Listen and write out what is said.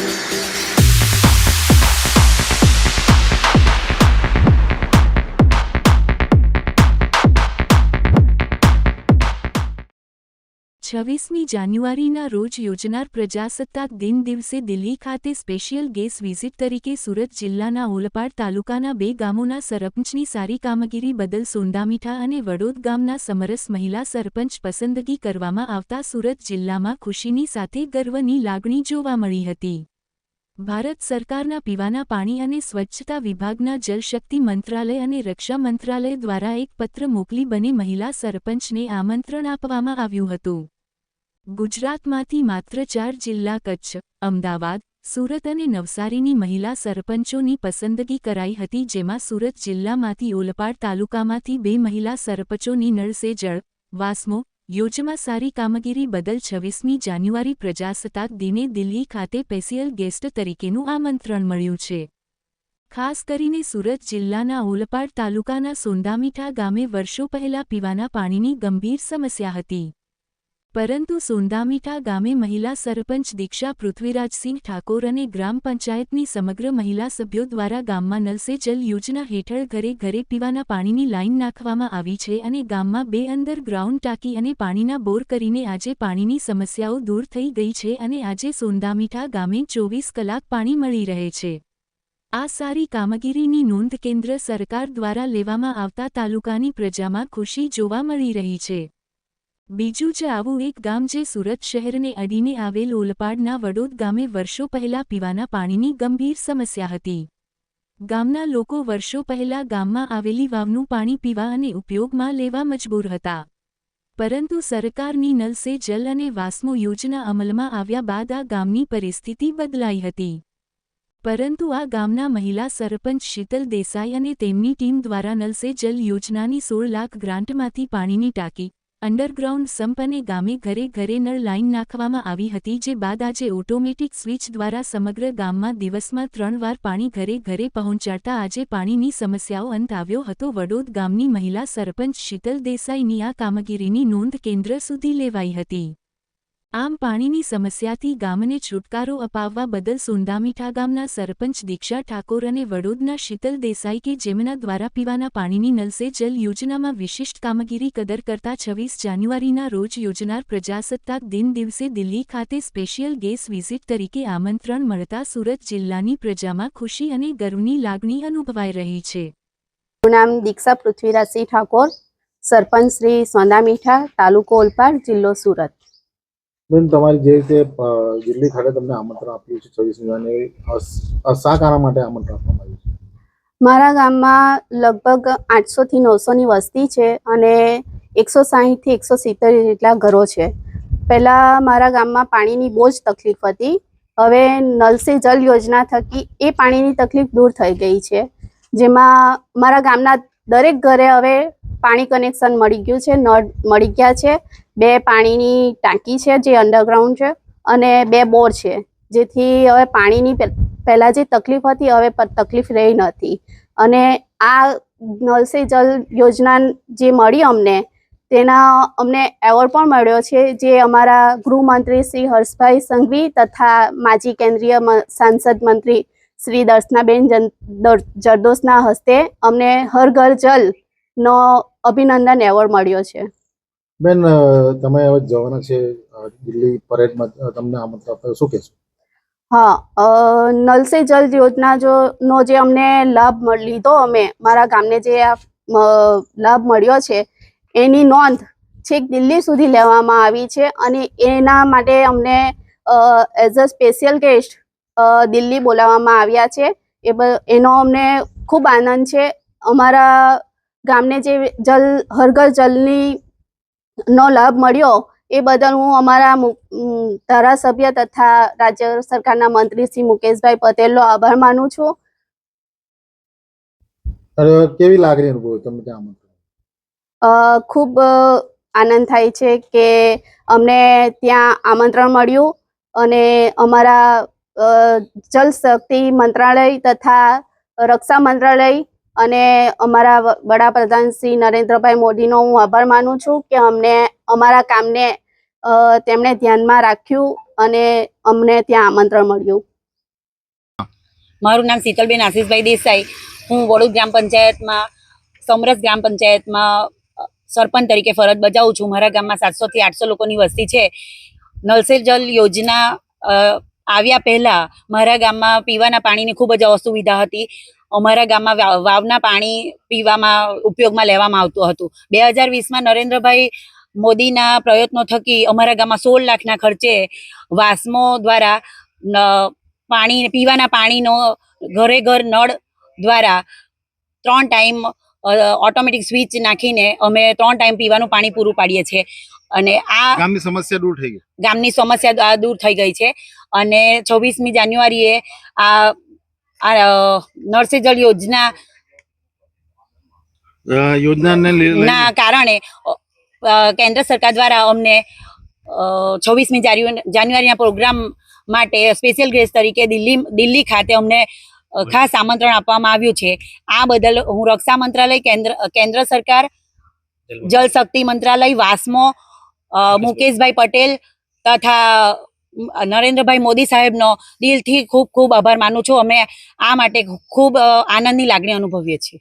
thank you છવ્વીસમી જાન્યુઆરીના રોજ યોજનાર પ્રજાસત્તાક દિન દિવસે દિલ્હી ખાતે સ્પેશિયલ ગેસ વિઝિટ તરીકે સુરત જિલ્લાના ઓલપાડ તાલુકાના બે ગામોના સરપંચની સારી કામગીરી બદલ સોંદામીઠા અને વડોદ ગામના સમરસ મહિલા સરપંચ પસંદગી કરવામાં આવતા સુરત જિલ્લામાં ખુશીની સાથે ગર્વની લાગણી જોવા મળી હતી. ભારત સરકારના પીવાના પાણી અને સ્વચ્છતા વિભાગના જલશક્તિ મંત્રાલય અને રક્ષા મંત્રાલય દ્વારા એક પત્ર મોકલી બને મહિલા સરપંચને આમંત્રણ આપવામાં આવ્યું હતું. ગુજરાતમાંથી માત્ર ચાર જિલ્લા કચ્છ, અમદાવાદ, સુરત અને નવસારીની મહિલા સરપંચોની પસંદગી કરાઈ હતી જેમાં સુરત જિલ્લામાંથી ઓલપાડ તાલુકામાંથી બે મહિલા સરપંચોની નળસે જળ, વાસ્મો, યોજમાં સારી કામગીરી બદલ છવ્વીસમી જાન્યુઆરી પ્રજાસત્તાક દિને દિલ્હી ખાતે સ્પેશિયલ ગેસ્ટ તરીકેનું આમંત્રણ મળ્યું છે. ખાસ કરીને સુરત જિલ્લાના ઓલપાડ તાલુકાના સોંદામીઠા ગામે વર્ષો પહેલા પીવાના પાણીની ગંભીર સમસ્યા હતી. પરંતુ સોંદામીઠા ગામે મહિલા સરપંચ દીક્ષા પૃથ્વીરાજસિંહ ઠાકોર અને ગ્રામ પંચાયતની સમગ્ર મહિલા સભ્યો દ્વારા ગામમાં નલ જલ યોજના હેઠળ ઘરે ઘરે પીવાના પાણીની લાઇન નાખવામાં આવી છે અને ગામમાં બે અંડરગ્રાઉન્ડ ટાંકી અને પાણીના બોર કરીને આજે પાણીની સમસ્યાઓ દૂર થઈ ગઈ છે અને આજે સોંદામીઠા ગામે ચોવીસ કલાક પાણી મળી રહે છે. આ સારી કામગીરીની નોંધ કેન્દ્ર સરકાર દ્વારા લેવામાં આવતા તાલુકાની પ્રજામાં ખુશી જોવા મળી રહી છે. બીજું જ આવું એક ગામ જે સુરત શહેરને અડીને આવેલ ઓલપાડના વડોદ ગામે વર્ષો પહેલા પીવાના પાણીની ગંભીર સમસ્યા હતી. ગામના લોકો વર્ષો પહેલા ગામમાં આવેલી વાવનું પાણી પીવા અને ઉપયોગમાં લેવા મજબૂર હતા. પરંતુ સરકારની નલ સે જલ અને વાસ્મો યોજના અમલમાં આવ્યા બાદ આ ગામની પરિસ્થિતિ બદલાઈ હતી. પરંતુ આ ગામના મહિલા સરપંચ શીતલ દેસાઈ અને તેમની ટીમ દ્વારા નલ સે જલ યોજનાની સોળ લાખ ગ્રાન્ટમાંથી પાણીની ટાંકી અંડરગ્રાઉન્ડ સંપ અને ગામે ઘરે ઘરે નળ લાઇન નાખવામાં આવી હતી જે બાદ આજે ઓટોમેટિક સ્વિચ દ્વારા સમગ્ર ગામમાં દિવસમાં ત્રણ વાર પાણી ઘરે ઘરે પહોંચાડતા આજે પાણીની સમસ્યાઓ અંત આવ્યો હતો. વડોદ ગામની મહિલા સરપંચ શીતલ દેસાઈની આ કામગીરીની નોંધ કેન્દ્ર સુધી લેવાઈ હતી. આમ પાણીની સમસ્યાથી ગામને છુટકારો અપાવવા બદલ સોંદામીઠા ગામના સરપંચ દીક્ષા ઠાકોર અને વડોદના શીતલ દેસાઈ કે જેમના દ્વારા પીવાના પાણીની નલસે જલ યોજનામાં વિશિષ્ટ કામગીરી કદર કરતા છવ્વીસ જાન્યુઆરીના રોજ યોજનાર પ્રજાસત્તાક દિન દિવસે દિલ્હી ખાતે સ્પેશિયલ ગેસ વિઝિટ તરીકે આમંત્રણ મળતા સુરત જિલ્લાની પ્રજામાં ખુશી અને ગર્વની લાગણી અનુભવાઈ રહી છે. નામ દીક્ષા પૃથ્વીરાજસિંહ ઠાકોર, સરપંચ શ્રી સોંદામીઠા તાલુકો ઓલપાડ, જિલ્લો સુરત. બેન તમારી જે રીતે દિલ્હી ખાતે તમને આમંત્રણ આપ્યું છે છવ્વીસ અ, શા કારણ માટે આમંત્રણ આપવામાં આવ્યું છે. મારા ગામમાં લગભગ આઠસોથી નવસોની વસ્તી છે અને એકસો સાહીઠથી એકસો સિત્તેર જેટલા ઘરો છે. પહેલાં મારા ગામમાં પાણીની બહુ જ તકલીફ હતી. હવે નલ જલ યોજના થકી એ પાણીની તકલીફ દૂર થઈ ગઈ છે. જેમાં મારા ગામના દરેક ઘરે હવે પાણી કનેક્શન મળી ગયું છે નળ મળી ગયા છે. બે પાણીની ટાંકી છે જે અંડરગ્રાઉન્ડ છે અને બે બોર છે. જેથી હવે પાણીની પહેલાં જે તકલીફ હતી હવે તકલીફ રહી નથી. અને આ નલ સે જલ યોજના જે મળી અમને, તેના અમને એવોર્ડ પણ મળ્યો છે જે અમારા ગૃહમંત્રી શ્રી હર્ષભાઈ સંઘવી તથા માજી કેન્દ્રીય સાંસદ મંત્રી શ્રી દર્શનાબેન દર- હસ્તે અમને હર ઘર જલનો અભિનંદન એવોર્ડ મળ્યો છે. બેન તમે હવે જવાના છે દિલ્હી પરેડમાં તમને આમંત્રણ આપ્યું શું કહેશો? હા નલ સે જલ યોજના જો, નો જે અમને લાભ લીધો અમે, મારા ગામને જે આ લાભ મળ્યો છે, એની નોંધ છેક દિલ્હી સુધી લેવામાં આવી છે અને એના માટે અમને as a special guest Delhi બોલાવવામાં આવ્યા છે. એ એનો અમને ખૂબ આનંદ છે. અમારા ગામને જે જલ હરઘર જલની નો લાભ મળ્યો એ બદલ હું અમારા ધારાસભ્ય તથા રાજ્ય સરકારના મંત્રી શ્રી મુકેશભાઈ પટેલનો આભાર માનું છું. કેવી લાગણી અનુભવ તમે ત્યાં અ, ખૂબ આનંદ થાય છે કે અમને ત્યાં આમંત્રણ મળ્યું અને અમારા જલ શક્તિ મંત્રાલય તથા રક્ષા મંત્રાલય અને અમારા વડાપ્રધાન શ્રી નરેન્દ્રભાઈ મોદીનો હું આભાર માનું છું કે અમને અમારા કામને તેમણે ધ્યાનમાં રાખ્યું અને અમને ત્યાં આમંત્રણ મળ્યું. મારું નામ શીતલબેન આશીષભાઈ દેસાઈ. હું વડોદ ગ્રામ પંચાયતમાં, સમરસ ગ્રામ પંચાયતમાં સરપંચ તરીકે ફરજ બજાવું છું. મારા ગામમાં સાતસોથી આઠસો લોકોની વસ્તી છે. નલ જલ યોજના આવ્યા પહેલા મારા ગામમાં પીવાના પાણીની ખૂબ જ અસુવિધા હતી. અમારા ગામમાં વાવના પાણી પીવામાં ઉપયોગમાં લેવામાં આવતું હતું. બે હજાર વીસમાં નરેન્દ્રભાઈ મોદીના પ્રયત્નો થકી અમારા ગામમાં સોળ લાખના ખર્ચે વાસમો દ્વારા પાણી પીવાના પાણીનો ઘરે ઘર નળ દ્વારા ત્રણ ટાઈમ ઓટોમેટિક સ્વિચ નાખીને અમે ત્રણ ટાઈમ પીવાનું પાણી પૂરું પાડીએ છીએ. અને આ ગામની સમસ્યા દૂર થઈ ગઈ. ગામની સમસ્યા દૂર થઈ ગઈ છે. અને છવ્વીસમી જાન્યુઆરીએ આ આ અ, જળ યોજના યોજનાને ના કારણે કેન્દ્ર સરકાર દ્વારા અમને છવ્વીસમી જાન્યુઆરીના પ્રોગ્રામ માટે સ્પેશિયલ ગેસ્ટ તરીકે દિલ્હી દિલ્હી ખાતે અમને ખાસ આમંત્રણ આપવામાં આવ્યું છે. આ બદલ હું રક્ષા મંત્રાલય કેન્દ્ર કેન્દ્ર સરકાર જલ શક્તિ મંત્રાલય વાસ્મો મુકેશભાઈ પટેલ તથા નરેન્દ્રભાઈ મોદી સાહેબનો દિલથી ખૂબ ખૂબ આભાર માનું છું. અમે આ માટે ખૂબ આનંદની લાગણી અનુભવીએ છીએ.